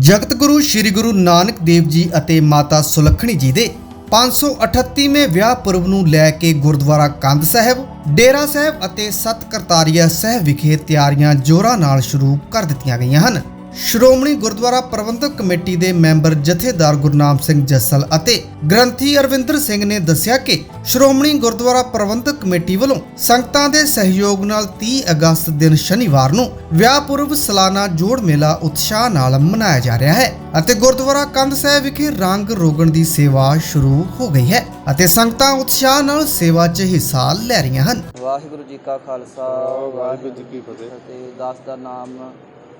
ਜਗਤ ਗੁਰੂ ਸ੍ਰੀ ਗੁਰੂ ਨਾਨਕ ਦੇਵ ਜੀ ਅਤੇ ਮਾਤਾ ਸੁਲੱਖਣੀ ਜੀ ਦੇ 538ਵੇਂ ਵਿਆਹ ਪੁਰਬ ਨੂੰ ਲੈ ਕੇ ਗੁਰਦੁਆਰਾ ਕੰਧ ਸਾਹਿਬ, ਡੇਰਾ ਸਾਹਿਬ ਅਤੇ ਸਤ ਕਰਤਾਰੀਆ ਸਾਹਿਬ ਵਿਖੇ ਤਿਆਰੀਆਂ ਜ਼ੋਰਾਂ ਨਾਲ ਸ਼ੁਰੂ ਕਰ ਦਿੱਤੀਆਂ ਗਈਆਂ ਹਨ। ਸ਼੍ਰੋਮਣੀ ਗੁਰਦੁਆਰਾ ਪ੍ਰਬੰਧਕ ਕਮੇਟੀ ਦੇ ਮੈਂਬਰ ਜਥੇਦਾਰ ਗੁਰਨਾਮ ਸਿੰਘ ਜੱਸਲ ਅਤੇ ਗ੍ਰੰਥੀ ਅਰਵਿੰਦਰ ਸਿੰਘ ਨੇ ਦੱਸਿਆ ਕਿ ਸ਼੍ਰੋਮਣੀ ਗੁਰਦੁਆਰਾ ਪ੍ਰਬੰਧਕ ਕਮੇਟੀ ਵੱਲੋਂ ਸੰਗਤਾਂ ਦੇ ਸਹਿਯੋਗ ਨਾਲ 30 ਅਗਸਤ ਦਿਨ ਸ਼ਨੀਵਾਰ ਨੂੰ ਵਿਆਹ ਪੁਰਬ ਸਾਲਾਨਾ ਜੋੜ ਮੇਲਾ ਉਤਸ਼ਾਹ ਨਾਲ ਮਨਾਇਆ ਜਾ ਰਿਹਾ ਹੈ ਅਤੇ ਗੁਰਦੁਆਰਾ ਕੰਧ ਸਾਹਿਬ ਵਿਖੇ ਰੰਗ ਰੋਗਣ ਦੀ ਸੇਵਾ ਸ਼ੁਰੂ ਹੋ ਗਈ ਹੈ ਅਤੇ ਸੰਗਤਾਂ ਉਤਸ਼ਾਹ ਨਾਲ ਸੇਵਾ 'ਚ ਹਿੱਸਾ ਲੈ ਰਹੀਆਂ ਹਨ। ਵਾਹਿਗੁਰੂ ਜੀ ਕਾ ਖਾਲਸਾ ਵਾਹਿਗੁਰੂ ਜੀ ਕੀ ਫਤਿਹ। ਦਾਸ ਦਾ ਨਾਮ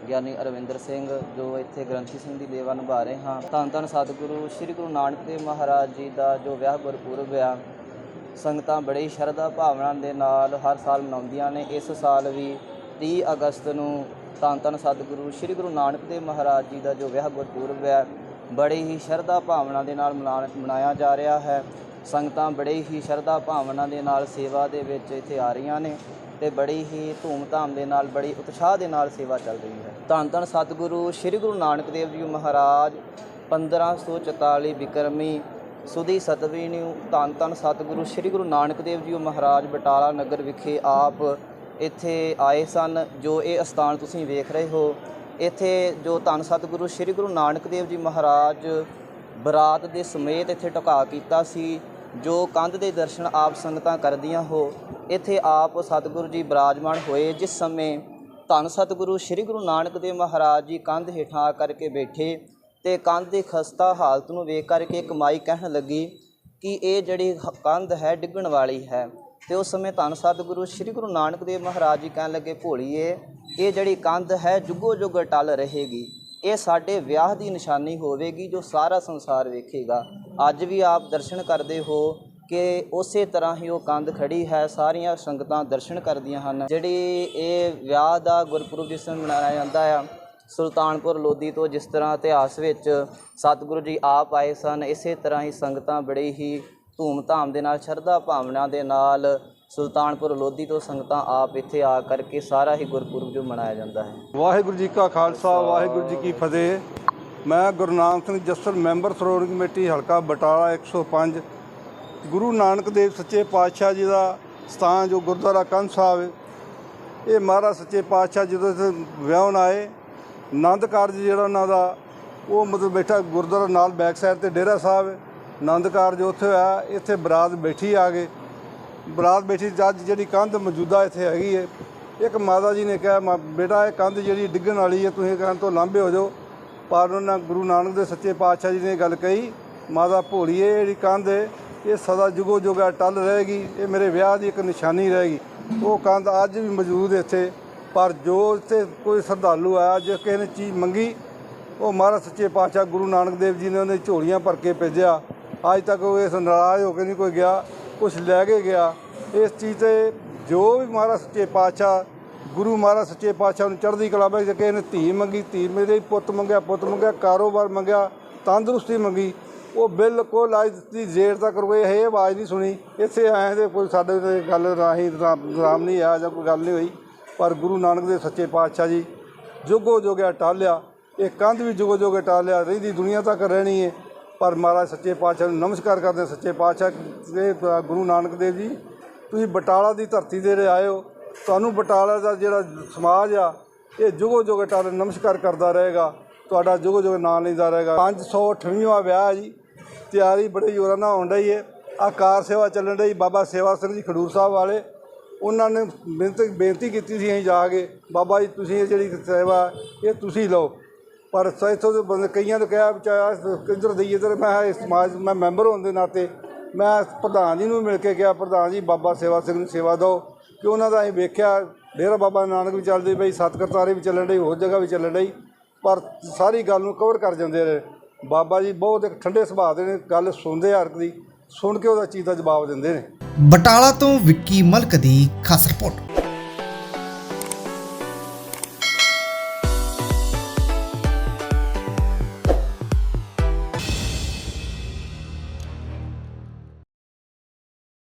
ਗਿਆਨੀ ਅਰਵਿੰਦਰ ਸਿੰਘ, ਜੋ ਇੱਥੇ ਗ੍ਰੰਥੀ ਸਿੰਘ ਦੀ ਲੇਵਾ ਨਿਭਾ ਰਹੇ ਹਾਂ। ਧੰਨ ਧੰਨ ਸਤਿਗੁਰੂ, ਸ੍ਰੀ ਗੁਰੂ ਨਾਨਕ ਦੇਵ ਮਹਾਰਾਜ ਜੀ ਦਾ ਜੋ ਵਿਆਹ ਗੁਰਪੁਰਬ ਆ, ਸੰਗਤਾਂ ਬੜੀ ਸ਼ਰਧਾ ਭਾਵਨਾ ਦੇ ਨਾਲ ਹਰ ਸਾਲ ਮਨਾਉਂਦੀਆਂ ਨੇ। ਇਸ ਸਾਲ ਵੀ 30 ਅਗਸਤ ਨੂੰ ਧੰਨ ਧੰਨ ਸਤਿਗੁਰੂ, ਸ੍ਰੀ ਗੁਰੂ ਨਾਨਕ ਦੇਵ ਮਹਾਰਾਜ ਜੀ ਦਾ ਜੋ ਵਿਆਹ ਗੁਰਪੁਰਬ ਹੈ ਬੜੀ ਹੀ ਸ਼ਰਧਾ ਭਾਵਨਾ ਦੇ ਨਾਲ ਮਨਾ- ਮਨਾਇਆ ਜਾ ਰਿਹਾ ਹੈ। ਸੰਗਤਾਂ ਬੜੇ ਹੀ ਸ਼ਰਧਾ ਭਾਵਨਾ ਦੇ ਨਾਲ ਸੇਵਾ ਦੇ ਵਿੱਚ ਇੱਥੇ ਆ ਰਹੀਆਂ ਨੇ ਤੇ ਬੜੀ ਹੀ ਧੂਮ-ਧਾਮ ਦੇ ਨਾਲ, ਬੜੀ ਉਤਸ਼ਾਹ ਦੇ ਨਾਲ ਸੇਵਾ ਚੱਲ ਰਹੀ ਹੈ। ਧੰਨ ਧੰਨ ਸਤਿਗੁਰੂ, ਸ੍ਰੀ ਗੁਰੂ ਨਾਨਕ ਦੇਵ ਜੀ ਮਹਾਰਾਜ 1544 ਬਿਕਰਮੀ, ਸੁਦੀ ਸਤਵੀ ਨੂੰ ਧੰਨ ਧੰਨ ਸਤਿਗੁਰੂ, ਸ੍ਰੀ ਗੁਰੂ ਨਾਨਕ ਦੇਵ ਜੀ ਮਹਾਰਾਜ, ਬਟਾਲਾ ਨਗਰ ਵਿਖੇ ਆਪ ਇੱਥੇ ਆਏ ਸਨ, ਜੋ ਇਹ ਅਸਥਾਨ ਤੁਸੀਂ ਵੇਖ ਰਹੇ ਹੋ। ਇੱਥੇ ਜੋ ਧੰਨ ਸਤਿਗੁਰੂ, ਸ੍ਰੀ ਗੁਰੂ ਨਾਨਕ ਦੇਵ ਜੀ ਮਹਾਰਾਜ ਬਰਾਤ ਦੇ ਸਮੇਤ ਇੱਥੇ ਟਿਕਾ ਕੀਤਾ ਸੀ, ਜੋ ਕੰਧ ਦੇ ਦਰਸ਼ਨ ਆਪ ਸੰਗਤਾਂ ਕਰਦੀਆਂ ਹੋ। ਇੱਥੇ ਆਪ ਸਤਿਗੁਰੂ ਜੀ ਬਿਰਾਜਮਾਨ ਹੋਏ, ਜਿਸ ਸਮੇਂ ਧੰਨ ਸਤਿਗੁਰੂ ਸ੍ਰੀ ਗੁਰੂ ਨਾਨਕ ਦੇਵ ਮਹਾਰਾਜ ਜੀ ਕੰਧ ਹੇਠਾਂ ਆ ਕਰਕੇ ਬੈਠੇ ਤੇ ਕੰਧ ਦੀ ਖਸਤਾ ਹਾਲਤ ਨੂੰ ਵੇਖ ਕਰਕੇ ਇੱਕ ਮਾਈ ਕਹਿਣ ਲੱਗੀ ਕਿ ਇਹ ਜਿਹੜੀ ਕੰਧ ਹੈ ਡਿੱਗਣ ਵਾਲੀ ਹੈ। ਤੇ ਉਸ ਸਮੇਂ ਧੰਨ ਸਤਿਗੁਰੂ ਸ੍ਰੀ ਗੁਰੂ ਨਾਨਕ ਦੇਵ ਮਹਾਰਾਜ ਜੀ ਕਹਿਣ ਲੱਗੇ, ਭੋਲੀਏ, ਇਹ ਜਿਹੜੀ ਕੰਧ ਹੈ ਜੁਗੋ ਜੁਗ ਟਲ ਰਹੇਗੀ। ਇਹ ਸਾਡੇ ਵਿਆਹ ਦੀ ਨਿਸ਼ਾਨੀ ਹੋਵੇਗੀ ਜੋ ਸਾਰਾ ਸੰਸਾਰ ਵੇਖੇਗਾ। ਅੱਜ ਵੀ ਆਪ ਦਰਸ਼ਨ ਕਰਦੇ ਹੋ ਕਿ ਉਸੇ ਤਰ੍ਹਾਂ ਹੀ ਉਹ ਕੰਧ ਖੜੀ ਹੈ, ਸਾਰੀਆਂ ਸੰਗਤਾਂ ਦਰਸ਼ਨ ਕਰਦੀਆਂ ਹਨ। ਜਿਹੜੀ ਇਹ ਵਿਆਹ ਦਾ ਗੁਰਪੁਰਬ ਜਿਸ ਦਿਨ ਮਨਾਇਆ ਜਾਂਦਾ ਆ, ਸੁਲਤਾਨਪੁਰ ਲੋਧੀ ਤੋਂ ਜਿਸ ਤਰ੍ਹਾਂ ਇਤਿਹਾਸ ਵਿੱਚ ਸਤਿਗੁਰੂ ਜੀ ਆਪ ਆਏ ਸਨ, ਇਸੇ ਤਰ੍ਹਾਂ ਹੀ ਸੰਗਤਾਂ ਬੜੀ ਹੀ ਧੂਮ-ਧਾਮ ਦੇ ਨਾਲ, ਸ਼ਰਧਾ ਭਾਵਨਾ ਦੇ ਨਾਲ ਸੁਲਤਾਨਪੁਰ ਲੋਧੀ ਤੋਂ ਸੰਗਤਾਂ ਆਪ ਇੱਥੇ ਆ ਕਰਕੇ ਸਾਰਾ ਹੀ ਗੁਰਪੁਰਬ ਜੋ ਮਨਾਇਆ ਜਾਂਦਾ ਹੈ। ਵਾਹਿਗੁਰੂ ਜੀ ਕਾ ਖਾਲਸਾ, ਵਾਹਿਗੁਰੂ ਜੀ ਕੀ ਫਤਿਹ। ਮੈਂ ਗੁਰਨਾਮ ਸਿੰਘ ਜੱਸਲ ਮੈਂਬਰ ਸ਼੍ਰੋਮਣੀ ਕਮੇਟੀ, ਹਲਕਾ ਬਟਾਲਾ 105 ਗੁਰੂ ਨਾਨਕ ਦੇਵ ਸੱਚੇ ਪਾਤਸ਼ਾਹ ਜੀ ਦਾ ਸਥਾਨ ਜੋ ਗੁਰਦੁਆਰਾ ਕੰਧ ਸਾਹਿਬ ਇਹ ਮਹਾਰਾਜ ਸੱਚੇ ਪਾਤਸ਼ਾਹ ਜਦੋਂ ਇੱਥੇ ਵਿਆਹਣ ਆਏ, ਆਨੰਦ ਕਾਰਜ ਜਿਹੜਾ ਉਹਨਾਂ ਦਾ, ਉਹ ਮਤਲਬ ਬੈਠਾ ਗੁਰਦੁਆਰਾ ਨਾਲ ਬੈਕ ਸਾਈਡ ਤੇ ਡੇਰਾ ਸਾਹਿਬ ਆਨੰਦ ਕਾਰਜ ਉੱਥੇ ਹੋਇਆ, ਇੱਥੇ ਬਰਾਤ ਬੈਠੀ ਆ ਗਏ ਬਰਾਤ ਬੈਠੀ ਜੱਜ ਜਿਹੜੀ ਕੰਧ ਮੌਜੂਦਾ ਇੱਥੇ ਹੈਗੀ ਹੈ। ਇੱਕ ਮਾਤਾ ਜੀ ਨੇ ਕਿਹਾ, "ਮਾ- ਬੇਟਾ, ਇਹ ਕੰਧ ਜਿਹੜੀ ਡਿੱਗਣ ਵਾਲੀ ਹੈ, ਤੁਸੀਂ ਕਹਿਣ ਤੋਂ ਲਾਂਭੇ ਹੋ ਜਾਓ। ਪਰ ਉਹਨਾਂ ਗੁਰੂ ਨਾਨਕ ਦੇ ਸੱਚੇ ਪਾਤਸ਼ਾਹ ਜੀ ਨੇ ਗੱਲ ਕਹੀ, ਮਾਤਾ ਭੋਲੀਏ ਇਹ ਜਿਹੜੀ ਕੰਧ ਹੈ ਇਹ ਸਦਾ ਜੁਗੋ ਜੁਗਾ ਟਲ ਰਹੇਗੀ, ਇਹ ਮੇਰੇ ਵਿਆਹ ਦੀ ਇੱਕ ਨਿਸ਼ਾਨੀ ਰਹੇਗੀ। ਉਹ ਕੰਧ ਅੱਜ ਵੀ ਮੌਜੂਦ ਇੱਥੇ, ਪਰ ਜੋ ਇੱਥੇ ਕੋਈ ਸ਼ਰਧਾਲੂ ਆਇਆ, ਜੇ ਕਿਸੇ ਨੇ ਚੀਜ਼ ਮੰਗੀ, ਉਹ ਮਹਾਰਾਜ ਸੱਚੇ ਪਾਤਸ਼ਾਹ ਗੁਰੂ ਨਾਨਕ ਦੇਵ ਜੀ ਨੇ ਉਹਨੇ ਝੋਲੀਆਂ ਭਰ ਕੇ ਭੇਜਿਆ। ਅੱਜ ਤੱਕ ਉਹ ਇਸ ਨਾਰਾਜ਼ ਹੋ ਕੇ ਨਹੀਂ ਕੋਈ ਗਿਆ, ਕੁਛ ਲੈ ਕੇ ਗਿਆ। ਇਸ ਚੀਜ਼ ਤੇ ਜੋ ਵੀ ਮਹਾਰਾਜ ਸੱਚੇ ਪਾਤਸ਼ਾਹ, ਗੁਰੂ ਮਹਾਰਾਜ ਸੱਚੇ ਪਾਤਸ਼ਾਹ ਨੂੰ ਚੜ੍ਹਦੀ ਕਲਾ ਵਿੱਚ ਕਿਸੇ ਨੇ ਧੀ ਮੰਗੀ, ਧੀ ਮੇਰੇ ਪੁੱਤ ਮੰਗਿਆ ਪੁੱਤ ਮੰਗਿਆ, ਕਾਰੋਬਾਰ ਮੰਗਿਆ, ਤੰਦਰੁਸਤੀ ਮੰਗੀ ਉਹ ਬਿਲਕੁਲ ਅੱਜ ਦੀ ਜ਼ੇਰ ਤੱਕ ਕੋਈ ਇਹ ਆਵਾਜ਼ ਨਹੀਂ ਸੁਣੀ। ਇੱਥੇ ਆਏ ਤੇ ਕੋਈ ਸਾਡੇ ਤੇ ਗੱਲ ਰਾਹੀਂ ਰਾਮ ਨਹੀਂ ਆਇਆ ਜਾਂ ਕੋਈ ਗੱਲ ਨਹੀਂ ਹੋਈ। ਪਰ ਗੁਰੂ ਨਾਨਕ ਦੇ ਸੱਚੇ ਪਾਤਸ਼ਾਹ ਜੀ ਜੁਗੋ ਜੋਗਿਆ ਟਾਲਿਆ। ਇਹ ਕੰਧ ਵੀ ਜੁਗੋ ਜੋਗੇ ਟਾਲਿਆ। ਰਹਿੰਦੀ ਦੁਨੀਆ ਤੱਕ ਰਹਿਣੀ ਹੈ ਪਰ ਮਹਾਰਾਜ ਸੱਚੇ ਪਾਤਸ਼ਾਹ ਨੂੰ ਨਮਸਕਾਰ ਕਰਦੇ ਸੱਚੇ ਪਾਤਸ਼ਾਹ ਦੇ ਗੁਰੂ ਨਾਨਕ ਦੇਵ ਜੀ, ਤੁਸੀਂ ਬਟਾਲਾ ਦੀ ਧਰਤੀ ਦੇ ਰਹੇ ਆਏ ਹੋ ਤੁਹਾਨੂੰ ਬਟਾਲਾ ਦਾ ਜਿਹੜਾ ਸਮਾਜ ਆ, ਇਹ ਜੁਗੋ ਜੁਗੇ ਟਾਲੇ ਨਮਸਕਾਰ ਕਰਦਾ ਰਹੇਗਾ। ਤੁਹਾਡਾ ਜੁਗੋ ਜੋਗੇ ਨਾਂ ਲੈਂਦਾ ਰਹੇਗਾ। 528ਵਾਂ ਵਿਆਹ ਹੈ ਜੀ। ਤਿਆਰੀ ਬੜੇ ਜ਼ੋਰਾਂ ਨਾਲ ਹੋਣ ਰਹੀ ਹੈ ਆ ਕਾਰ ਸੇਵਾ ਚੱਲਣ ਰਹੀ ਬਾਬਾ ਸੇਵਾ ਸਿੰਘ ਜੀ ਖਡੂਰ ਸਾਹਿਬ ਵਾਲੇ। ਉਹਨਾਂ ਨੇ ਬੇਨਤੀ ਬੇਨਤੀ ਕੀਤੀ ਸੀ ਅਸੀਂ ਜਾ ਕੇ, ਬਾਬਾ ਜੀ ਤੁਸੀਂ ਇਹ ਜਿਹੜੀ ਸੇਵਾ, ਇਹ ਤੁਸੀਂ ਲਓ। ਪਰ ਇੱਥੋਂ ਦੇ ਬੰਦੇ ਕਈਆਂ ਨੇ ਕਿਹਾ ਵਿਚਾਰਾ ਕਿੱਧਰ ਦਈਏ ਤੇ ਮੈਂ ਇਸ ਸਮਾਜ, ਮੈਂ ਮੈਂਬਰ ਹੋਣ ਦੇ ਨਾਤੇ, ਮੈਂ ਪ੍ਰਧਾਨ ਜੀ ਨੂੰ ਮਿਲ ਕੇ ਕਿਹਾ, ਪ੍ਰਧਾਨ ਜੀ, ਬਾਬਾ ਸੇਵਾ ਸਿੰਘ ਨੂੰ ਸੇਵਾ ਦਿਓ। ਕਿ ਉਹਨਾਂ ਦਾ ਅਸੀਂ ਵੇਖਿਆ, ਡੇਰਾ ਬਾਬਾ ਨਾਨਕ ਵੀ ਚੱਲਦੀ ਪਈ ਸੱਤ ਕਰਤਾਰੇ ਵੀ ਚੱਲਣ ਡਈ ਹੋਰ ਜਗ੍ਹਾ ਵੀ ਚੱਲਣ ਡਈ। ਪਰ ਸਾਰੀ ਗੱਲ ਨੂੰ ਕਵਰ ਕਰ ਜਾਂਦੇ ਰਹੇ। ਬਾਬਾ ਜੀ ਬਹੁਤ ਇੱਕ ਠੰਡੇ ਸੁਭਾਅ ਦੇ ਨੇ, ਗੱਲ ਸੁਣਦੇ ਹਰ ਦੀ, ਸੁਣ ਕੇ ਉਹਦਾ ਚੀਜ਼ ਦਾ ਜਵਾਬ ਦਿੰਦੇ ਨੇ। ਬਟਾਲਾ ਤੋਂ ਵਿੱਕੀ ਮਲਕ ਦੀ ਖਾਸ ਰਿਪੋਰਟ।